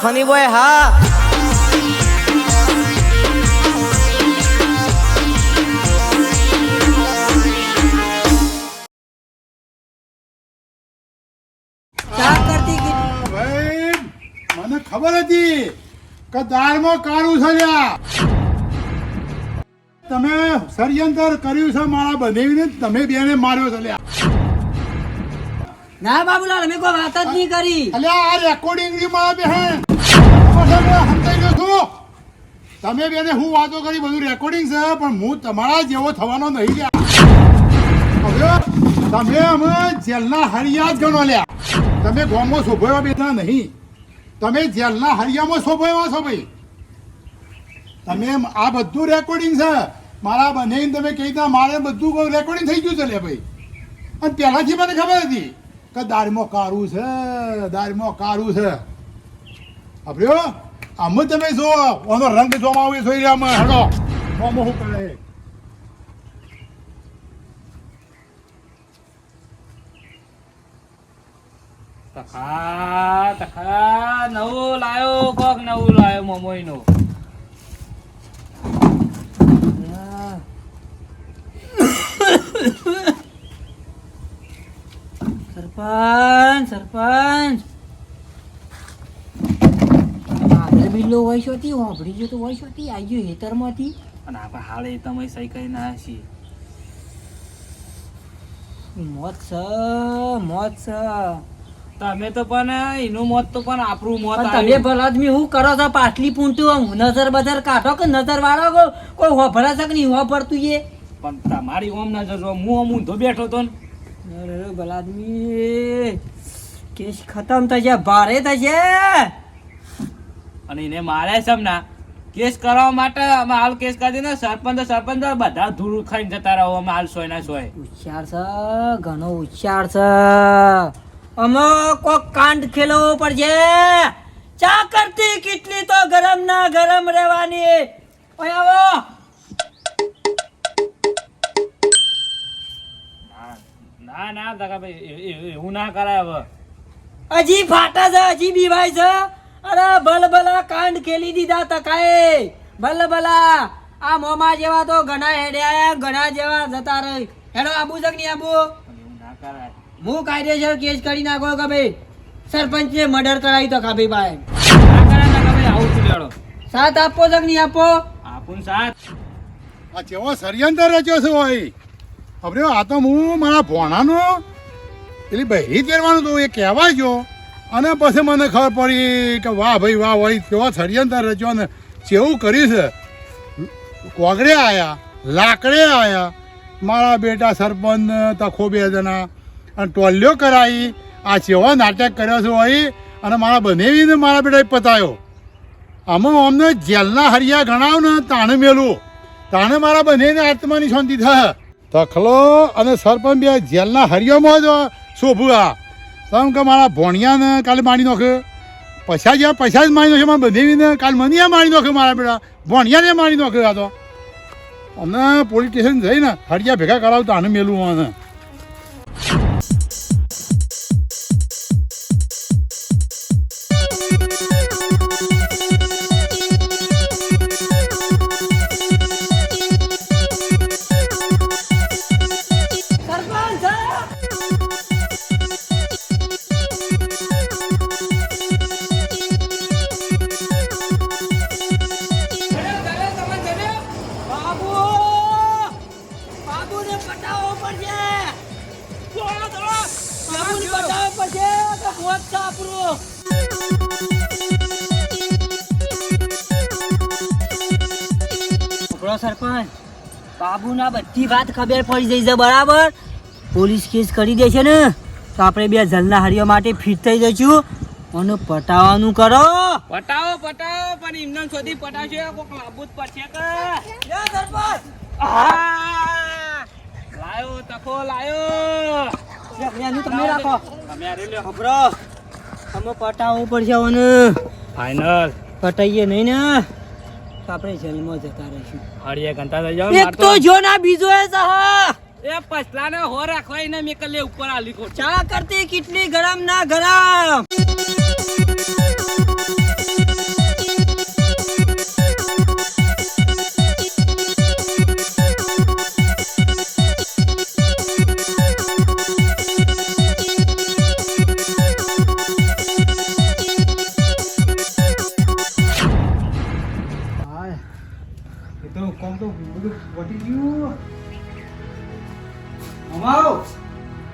Funny boy હા. ચા કરતી કે ભાઈ મને ખબર હતી કે દાળમાં કાળું છે લ્યા. તમે ષડયંત્ર કર્યું છે મારા બનેવીને તમે બેને માર્યો છે ના બાબુલાલ અમે કોઈ વાત જ નહીં કરી. અલ્યા આ રેકોર્ડિંગની મારા તમે બેને હું વાતો કરી, બધું રેકોર્ડિંગ છે, પણ હું તમારા જેવો થવાનો નહીં લ્યા તમે અમે જેલના હરિયા જ ગણો લ્યા. તમે ગોમો શોભવા બેઠા નહીં. તમે જેલના હરિયામાં શોભવા છો ભાઈ. તમે આ બધું રેકોર્ડિંગ છે. મારા બને તમે કહી દીધા, મારે બધું રેકોર્ડિંગ થઈ ગયું છે લે ભાઈ. અને પહેલાથી મને ખબર હતી કે દારમાં કારું છે દારમાં કારું છે. અભર્યો આમ તમે જો ઓનો રંગ જોવા આવે જોઈ રહ્યા અમે હેડો મોમો શું કરે? તખા તખા નવું લાયો કોક નવું લાયો મોમોઈ નું સરપંચ સરપંચ આગળ બિલ્લો હોય છો તી હોંભળી ગયો તો હોય છો તી આવી ગયો હેતરમાંથી. અને આપણે હાલ તમે સહી કરી ના છીએ મોત છ મોત છ. તમે તો પણ એનું મોત તો પણ આપણું મોત તમે. ભલા આદમી હું કરો છો પાટલી પૂંટું આમ નજર બજર કાઢો કે નજર વાળો કોઈ હોભરા છે કે નહીં હોભરતું એ? પણ તમારી ઓમ નજર જો હું ઓમ ઊંધો બેઠો તો ને. ભલા આદમી કેસ ખતમ થશે ભારે થશે. અને એને મારે છે ના. કેસ કરવા માટે અમે હાલ કેસ કરી દીધો સરપંચ સરપંચ બધા ધૂળ ખાઈને જતા રહો અમે હાલ સોય ના સોય. હોશિયાર છે ઘણો હોશિયાર છે. અમે કોક કાંડ ખેલવો પડશે. ચા કરતી કેટલી તો ગરમ ના ગરમ રહેવાની. ઓય આવો. ના, ના એ- એ- એવું ના કરાય હવે. હજી ફાટા છે હજી બીવાય છે. અરે ભલ ભલા કાંડ ખેલી દીધા તકાએ ભલ ભલા આ મોમા જેવા તો ઘણા હેડ્યા, ઘણા જેવા જતા રહી. હેડો, આબુ જગની આબુ. હું કાયદેસર કેસ કરી નાખો કે ભાઈ? સરપંચ ને મર્ડર કરાવી તો કાભી ભાઈ સાથ આપો જગની આપો. આપું સાથ આ જેવો ષડયંત્ર રચ્યો છે ભાઈ? હવે આ તો હું, મારા ભોણાનો પેલી બહેરી પહેરવાનું તો એ કહેવાય ગયો. અને પછી મને ખબર પડી કે વાહ ભાઈ વાહ ભાઈ કેવો ષડયંત્ર રચ્યો ને જેવું કર્યું છે. કોગડે આવ્યા લાકડે આવ્યા મારા બેટા સરપંચ તખો બે જણા, અને ટોલ્યો કરાવી આ જેવો નાટક કર્યો છે હોય અને મારા બનેવીને મારા બેટાએ પતાયો. આમાં અમને જેલના હરિયા ગણાવ ને તાણે મેલું. તાણે મારા બંનેને આત્માની શાંતિ થાય. તખલો અને સરપંચ બે જેલના હરિયામાં જ શોભુઆ તમ કે મારા ભોણિયાને કાલે મારી નાખ્યો પૈસા જ્યાં પૈસા જ મારી નાખ્યો મારા બંનેવીને કાલે મને મારી નાખ્યો મારા બેટા. ભોણિયાને મારી નાખ્યો આ તો. અમને પોલીસ સ્ટેશન જઈને હરિયા ભેગા કરાવતા આને મેલું મને બાબુને પટાવવો મોત છે આપણું. આપણો સરપંચ બાબુના બધી વાત ખબર પડી જઈ છે બરાબર? પોલીસ કેસ કરી દેશે ને તો આપણે બે જલના હરિયો માટે ફિટ થઈ જઈશું. અને પટાવવાનું કરો. પટાવો પટાવો પણ ઇમનાન સુધી પટાવશે કોક લાંબુ જ પડશે કે? લાયો તકો લાયો. એનું તમે રાખો. ખબરો અમે પટાવવું પડશે અને ફાઇનલ પટાઈએ નહીં ને. આપણે જેલમાં જતા રહીશું. હળીએ ઘંટા થઈ જાવ એક તો જો ના બીજો એ સહા એ પછલાને હો રાખવા એને મેં કલે ઉપર આલી કોટ ચા કરતી કેટલી ગરમ ના ગરમ. તો કોમ તો બધું વટી ગયું. મમા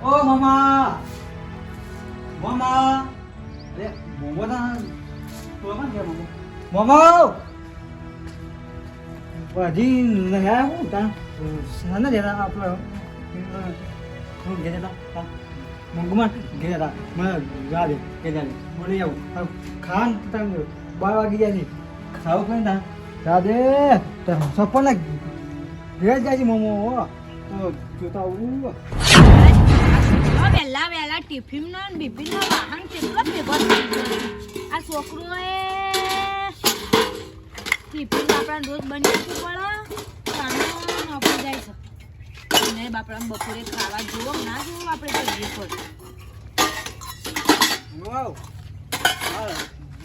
ઓ મમા મમા અરે, મોમો ના તો માં કે મોમો. મોમો વાજી નયા હું તા સાના જરા આપણો. હું ઘેરે તા મંગમાં ઘેરે તા મને જા દે કે જા દે મને આવું ખાન તંગ બાર વાગી જાય ખાવ ખાઈ ના જા દે સપન ઘેર જાય છે મોમો તો જોતા આવું. વહેલા વહેલા ટિફિનનો ને બિફિનનો વાહન કેટલો ભેગો આ છોકરું એ ટિફિન આપણા રોજ બની આપવું પડે નોકરી જાય છે અને બાપડા બપોરે ખાવા જુઓ ના જુઓ આપણે કહીએ પડે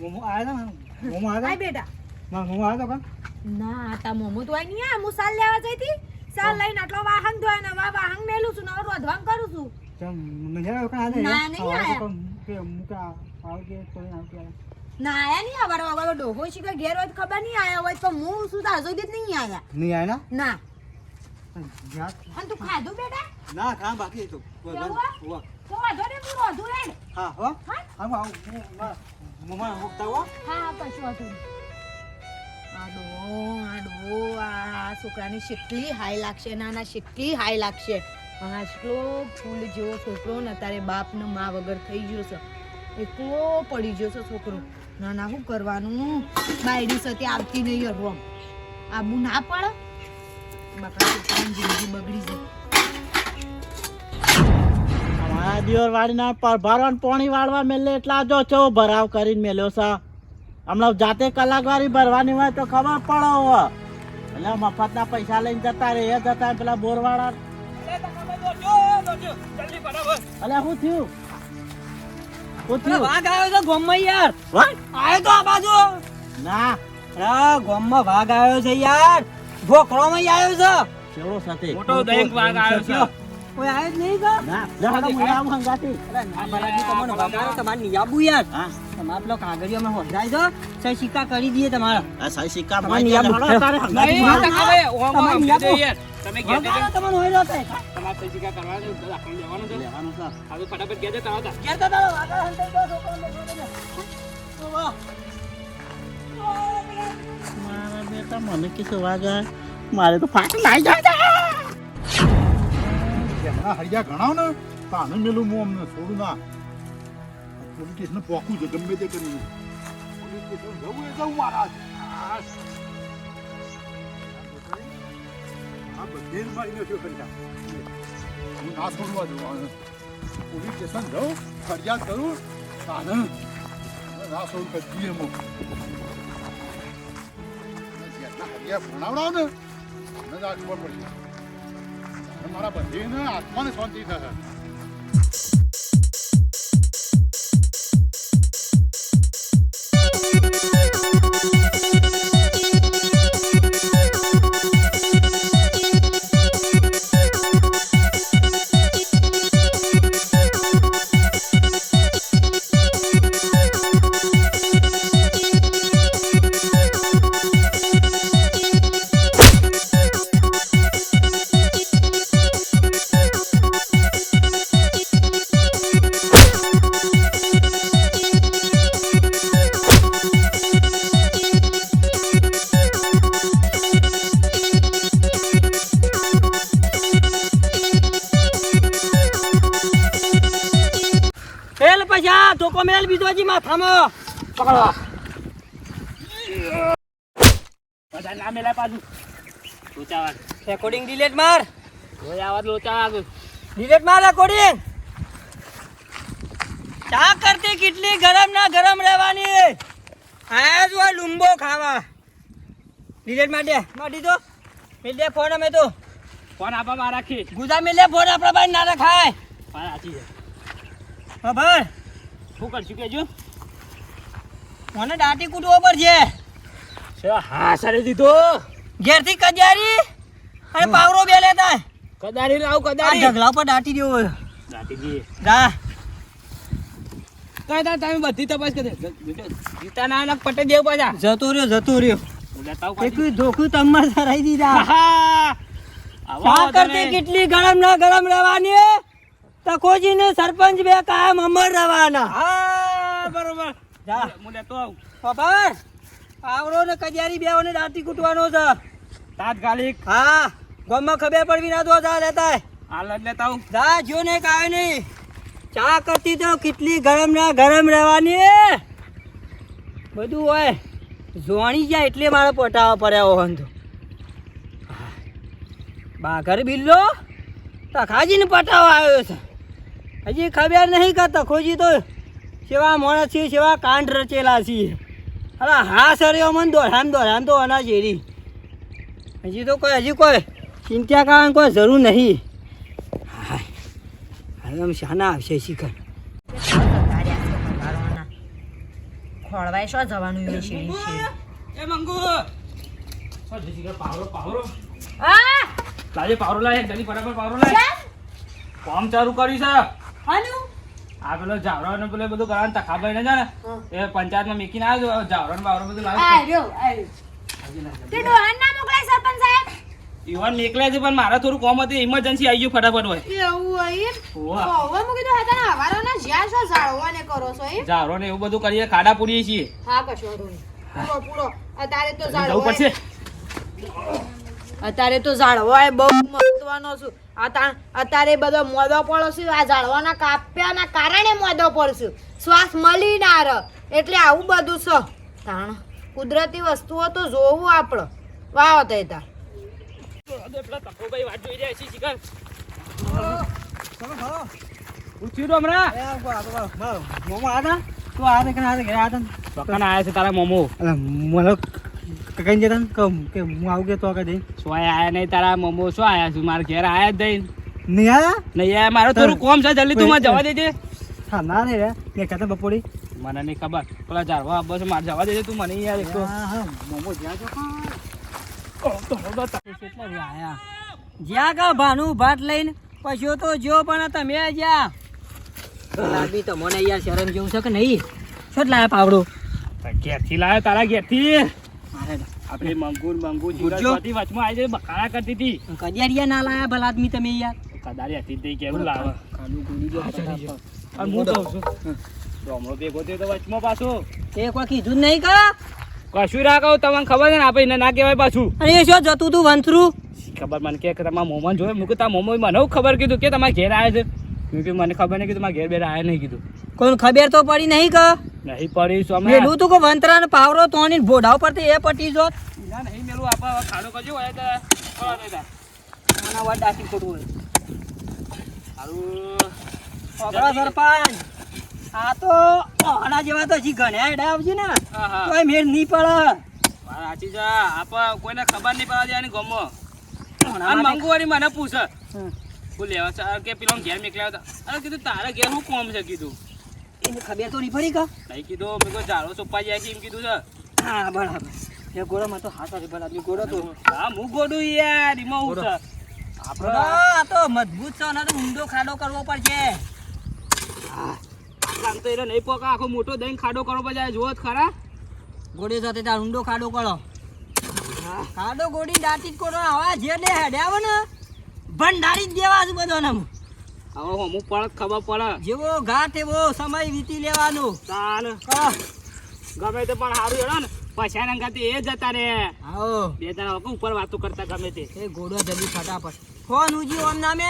મોમો આવ્યા મોમો આવ્યા બેટા. હતા હું આવ્યા હતા ના આ તા મોમો તો આની આ હું સાલ લેવા જઈ હતી. સાલ લઈને આટલો વાહન ધોય ને વા વાહન મેલું છું ને હવે રોધવામ કરું છું. ચમ મને હતા ના, નહીં આયા. કે મુકા આવ તો કોઈ આવ ના આયા નહીં આવારો આવારો ડોહો છે કે ઘેર હોય ખબર નહીં આયા હોય તો હું શું તો હજુ નહીં આયા. નહીં આયા ના? ના. અને તું ખાધું બેટા? ના ખા બાકી તો? તો વાંધો નહીં હું રોધું હેડ. હા હો. હા? હા મમ્મા હોતા હો હા હા હતું નહીં. આડો આડો, આ છોકરાની શેટલી હાઈ લાગશે, નાના શેટલી હાઈ લાગશે. આટલો ફૂલ જેવો છોકરો ને તારે બાપને મા વગર થઈ ગયો છે. એકલો પડી ગયો છે છોકરો. નાના શું કરવાનું? બાયડી સાથે આવતી નહીં હરવા આબુ ના પડે? બાપા છોકરાની જિંદગી બગડી જાય અમારા દિયોર વાડીના પર ભરવાનું પાણી વાળવા મેલે એટલા જો ચો ભરાવ કરીને મેલ્યો છે. હમણાં જાતે કલાક વાળી ભરવાની હોય તો ખબર પડો હવે. એટલે મફતના પૈસા લઈને જતા રે એ જતા પેલા બોરવાળા. અલે શું થયું? શું થયું? વાઘ આવ્યો છે ગોમમાં યાર? આવ્યો તો આ બાજુ. ના. અરે ગોમમાં વાઘ આવ્યો છે યાર. ભોખરોમાં આવ્યો છે. ચેવડો સાથે? મોટો દહીંક વાઘ આવ્યો છે. કોઈ આવ્યો જ નહીં કા ના લે હાલો મને આવું અરે ના બાલાજી તમને વગાડો તમારે નિયાબુ યાર હા તમારે પેલો કાગળિયો અમે હોધરાય દો સહી સિક્કા કરી દઈએ તમારા આ સહી સિક્કા તારે નહીં, તો હવે ઓમ તમારે આમ નિયાબુ. યાર. તમે ઘેર તમને હોય તો તમારે સહી સિક્કા કરવાના છે, આપણે લેવાનું છે. લેવાનું છે આ ફટાફટ ઘેર જતા આવતા. ઘેર તો તારો વાઘા હંતાઈ દો છોકરાને બેઠો બેઠો. તો વાહ. મારા બેટા મને કીધું વાગે મારે તો ફાટ લાઈ જાય એમના હરિયા ગણાવ ને તો આને મેલું હું અમને છોડું ના. પોલીસ સ્ટેશન પોકું છે, ગમે તે કરીને. પોલીસ સ્ટેશન જવું એ જવું મારા આ બધે મારી નાખ્યો ખરીદા હું ના છોડવા જવું પોલીસ સ્ટેશન જાઉં, ફરિયાદ કરું તો આને ના છોડું કદી એમ. હરિયા ભણાવડાવ ને મને જ મારા બધીને આત્માને શાંતિ થશે. બીજો પકડવા બધા ના મેલા પાછું. લોચા વાઘ. રેકોર્ડિંગ ડિલેટ માર. જોઈ આવા જ લોચા વાઘ. ડિલેટ માર રેકોર્ડિંગ ચા કરતી કેટલી ગરમ ના ગરમ રહેવાની? આયા જો લુંબો ખાવા. ડિલેટ માર દે. માર દીધો. મેલ દે ફોન અમે તો. ફોન આપા માં રાખી. ગુજા મેલ દે ફોન આપણા ભાઈ ના રખાય. હા, સાચી છે. ખબર શું કરશું કેજો મને દાટી કૂટવો પડશે. છે હા સરે દીધો? ઘેરથી કજારી અને પાવરો બે લેતા. કદારી લાવ કદારી. ઢગલા પર દાટી દેવો દાટી દે જા. કાય તમે બધી તપાસ કરે જીતા ના ના પટે દેવ પાછા. જતો રહ્યો જતો રહ્યો. એકલું ધોખું તમને ધરાઈ દીધા. હા કરતી કેટલી ગરમ ના ગરમ રહેવાની તકોજી ને સરપંચ બે કાયમ અમર રહેવાના. હા બરોબર. જા. હું લેતો આવું. ખબર? આવરો ને કજારી બેવો ને દાંતી કૂટવાનો છે. તાત્કાલિક હા ગમમાં ખબર પડવી ના દો જા લેતા હાલ લેતા આવું. જા જો ને કાય નહીં. ચા કરતી તો કેટલી ગરમ ના ગરમ રહેવાની. બધું હોય. જોણી જાય એટલે મારે પટાવા પડ્યા હોય તો બાઘર બિલ્લો? તખાજીને પટાવા આવ્યો છે. હજી ખબર નહીં કરતા ખોજી તો સેવા માણસ છીએ સેવા કાંડ રચેલા છીએ. અરે હા સર એવો મને દોડામ દોડામ તો અના એરી. હજી તો કોઈ હજી કોઈ ચિંતા કરવાની કોઈ જરૂર નહીં. હા હવે આમ શાના આવશે શીખર. ખોળવાય શો જવાનું એ મંગુ કે પાવરો પાવરો. લાજે પાવરો લાય જલ્દી બરાબર પાવરો લાય. કામ ચાલુ કર્યું છે. હાનું? આ પેલો જાવરા ને પેલો બધું કરવાનું તખાભાઈ ને છે ને પંચાયતમાં મેકીને આવ્યો જાવરા ને બાવરો બધું લાવ્યો. આર્યો આર્યો તે ડોહાન ના મોકલાય સરપંચ સાહેબ? ઈવન નીકળે છે પણ મારે થોડું કોમ હતું ઇમરજન્સી આવી ગયું ફટાફટ હોય. જાવરો ને એવું બધું કરીએ ખાડા પૂરીએ છીએ. અત્યારે તો ઝાડવા એ બહુ મહત્વનો છે. અત્યારે બધો મોદો પડો આ ઝાડવાના કાપ્યાના કારણે મોદો પડશે. શ્વાસ મળી ના રહ. એટલે આવું બધું છે તાણ કુદરતી વસ્તુઓ તો જોવું આપણે વાવ તે તાર પેલા તકોભાઈ વાત જોઈ રહ્યા છે શિખર પૂછ્યું તો હમણાં મોમો આતા તું આ દે આ દે. ઘરે આતા ચોક્કન આયા છે તારા મોમો. મને કઈ જતા કહું કે હું આવું કે તો કે દઈ? શું આયા નહીં? તારા મોમો શું આયા? છું મારા ઘેર આયા જ નહીં? નહીં આયા? નહીં આયા મારો થોડું કોમ છે જલ્દી તું મારે જવા દેજે. હા ના રે મેં કહેતા બપોરી. મને નહીં ખબર. પેલા જારવા આબો છે મારે જવા દેજે તું મને યાર એક તો હા હા મોમો જ્યાં છો જ્યાં કા ભાનું ભાત લઈને? પછીઓ તો જો પણ તમે જ્યાં? લાગી તો મને યાર શરમ જેવું છે કે નહીં? શું લાયા પાવડો? ઘેરથી લાવ્યો તારા ઘેરથી? આપણે મંગુર મંગુર. જીવરાજમાંથી વચમાં આવી જઈને બકારા કરતી હતી. કજિયારિયા ના લાયા ભલા આદમી તમે યાર. કદારી હતી તે કેવું લાવે? કાલુ ગોળી જો અને હું કહું છું. ડોમરો ભેગો થયો તો વચમાં પાછો. એ કોઈ કીધું નહીં કા? કશું રાખો તમને ખબર છે ને આપણે એને ના કહેવાય પાછું. અરે શું જતું તું વંથરું? ખબર મને કે કે તમારા મોમન જોયું? મેં કીધું તારા મોમાં મને ખબર કીધું કે તમારા ઘેર આવ્યા છે. કીધું મને ખબર નહીં કે તમારા ઘેર બેર આવ્યા નહીં કીધું. કોઈ ખબર તો પડી નહીં કા? નહીં પડી શું અમે. મેલું તું કે વંતરા ને પાવરો તોણી ભોડા પરથી એ પટી જો ના નહીં મેલું. આપા ખાડો કરજો હોય તો બોલો નહીં દા મને વાત ડાકી ખોટું હોય. સારું છોકરા સરપંચ આ તો આના જેવા તો હજી ઘણા એડા આવશે ને. હા મેળ નહીં પડે. મારા જા છે. આપણે કોઈને ખબર નહીં પડે આની ગમો. અને મંગુવારી મને પૂછે. લેવા કે પેલો ઘેર નીકળ્યા હતા અરે કીધું તારા ઘેર હું કોમ છે કીધું. એને ખબર તો નહીં પડી કા? નહીં કીધું મેં કહ્યું ઝાડો સોપવા જાય એમ કીધું છે. હા બરાબર. એ ગોળામાં તો હાથ હતી ભલા આદમી ગોળો તો. હા હું ગોડું યાર એમાં હું છે? આ તો મજબૂત છે ને તો ઊંડો ખાડો કરવો પડશે. આમ તો એને નહીં પોકા આખો મોટો દહીં ખાડો કરવો પડે જુઓ ખરા. ગોળી સાથે તાર ઊંડો ખાડો કરો. ખાડો ગોળી દાટી જ કરો હવે જે દે હેડે આવે ને ભંડારી જ દેવા છે બધાને હવે અમુક પડત ખબર પડે. જેવો ઘાટ એવો સમય વીતી લેવાનો. ગમે તે પણ સારું હેડો ને. પૈસા ના ખાતે એ જતા રે આવો. બે જણા ઉપર વાતો કરતા ગમે તે. એ ઘોડો જલ્દી ફટાફટ. ફોન ઉજી ઓમ નામે.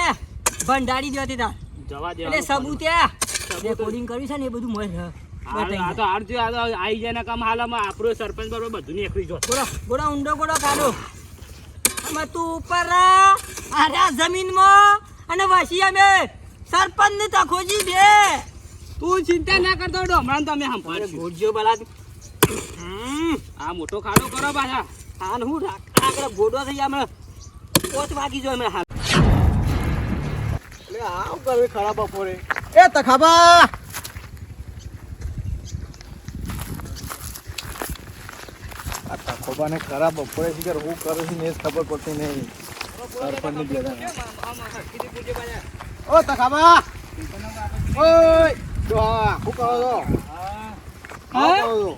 ભંડારી દેતી તાર જવા દે એટલે સબૂત્યા રેકોર્ડિંગ કોડિંગ કર્યું છે ને એ બધું આ તો થયું, આ તો આઈ જાય ને કામ હાલમાં. આપણો સરપંચ બરોબર બધું નીકળી જો ગોળો ગોળો ઊંડો ગોળો કાઢો. અમે તું ઉપર આરા જમીનમાં. અને વાસી અમે સરપંચ ને તખોજી બે. તું ચિંતા ના કરતો હેડો, હમણાં તમે સંભાળશું. ભોજ્યો બલા આ મોટો ખાડો કરો પાછા. હાન હું આગળ ગોડો થઈ હમણાં પોચ વાગી જો હમણાં હાલ. એટલે આવ કરવી ખરાબ બપોરે. એ તખાબા! આ તખોબાને ખરાબ બપોરે શીખર હું કરું છું ને ખબર પડતી નહીં. ઓ તખાબા ઓય જો હા? કરો છો.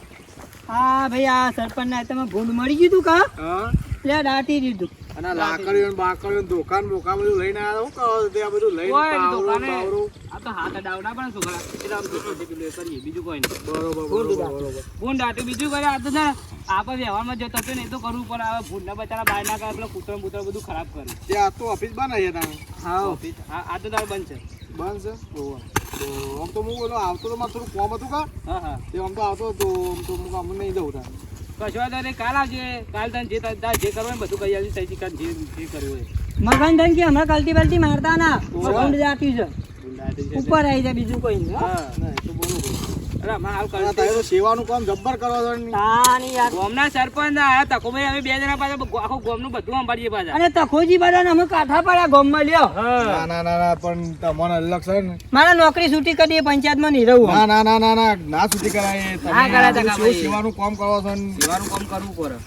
હા ભાઈ આ સરપંચ ના તમે ભૂંડ મળી ગયું તું કા? હા? એટલે દાટી દીધું. અને લાકડીઓ બાકડીઓ દુકાન બોકાન બધું લઈને આવ્યા. હું કહો તે આ બધું લઈને પાવરો. તો હાથ પણ છોકરા. એટલે આમ દુકાન જેટલું કરીએ બીજું કોઈ નહીં. બરોબર બરોબર બરોબર. બીજું કરે આ તો ને આપણે વ્યવહારમાં જતો હતો ને એ તો કરવું પડે. હવે ભૂંડના બચારા બહાર ના કરે પેલો કૂતરો બૂતરો બધું ખરાબ કરે. તે આ તો ઓફિસ બંધ છે તારે. હા ઓફિસ આ તો તારે બંધ છે. બંધ છે. તો આમ તો હું બોલો આવતો તો મારે થોડું કોમ હતું કા? હા હા. તે આમ તો આવતો તો આમ તો હું આમ નહીં જવું તારે. કશો વાંધો કાલ આવજે. કાલ તને જે તારે જે કરવું હોય ને બધું કહી આવજે સહી શીખા જે જે કરવું હોય. મગન ધન કે હમણાં કલ્ટી બલ્ટી મારતા ના. ભૂંડ જાતી છે. ઉપર આવી જાય બીજું કોઈ નહીં હા ના, તો બોલું કરી સેવાનું કામ જબ્બર કરવા ને. તાની યાર ગોમના સરપંચ આયા તકોભાઈ અમે બે જણા પાછા આખું ગોમનું બધું સંભાળીએ પાછા અને તખોજી બધાને અમે કાઠા પડ્યા ગામમાં લ્યો ના ના ના ના પણ તમને અલગ છે ને મારા નોકરી છૂટી કરીએ પંચાયત પંચાયતમાં નહીં રહું ના ના ના ના ના ના સુધી કરાય તમે ના કરાય. સેવાનું કામ કરો છો ને સેવાનું કામ કરવું પડે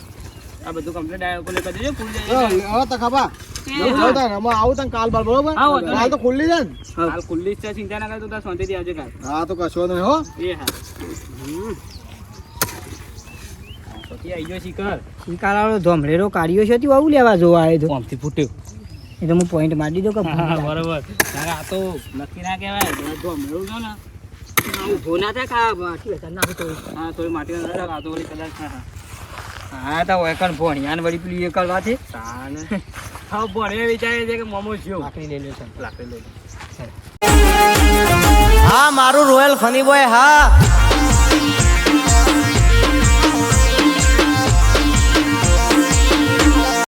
આ બધું કમ્પ્લીટ કરી દેજો ફૂલ જાય. હવે તો ખબર. જાઉં આવું તને કાલ બાર બરોબર? કાલ તો ખુલ્લી છે ને? ખુલ્લી છે ચિંતા ના કરે તો તાર શાંતિથી આવજે કાલ. હા તો કશો નહીં હો. એ હા. ધોમરેરો કાઢ્યો છે આવું લેવા જોવા આવ્યો તો? ફૂટ્યો. એ તો હું પોઈન્ટ મારી દીધો કે હા બરોબર. આ તો નક્કી ના કહેવાય ને ઊભો ના થાય કા માટી વધારે તો હા તો માટી ના રાખ, આ તો કદાચ હા તો એકણ ભણ્યાન વળી પેલી એકલ વાત છે. હા ભણે વિચારે છે કે મોમો જ્યો લાકડી લઈ લે છે લાકડી લઈ લે. હા મારું રોયલ ફની બોય હા.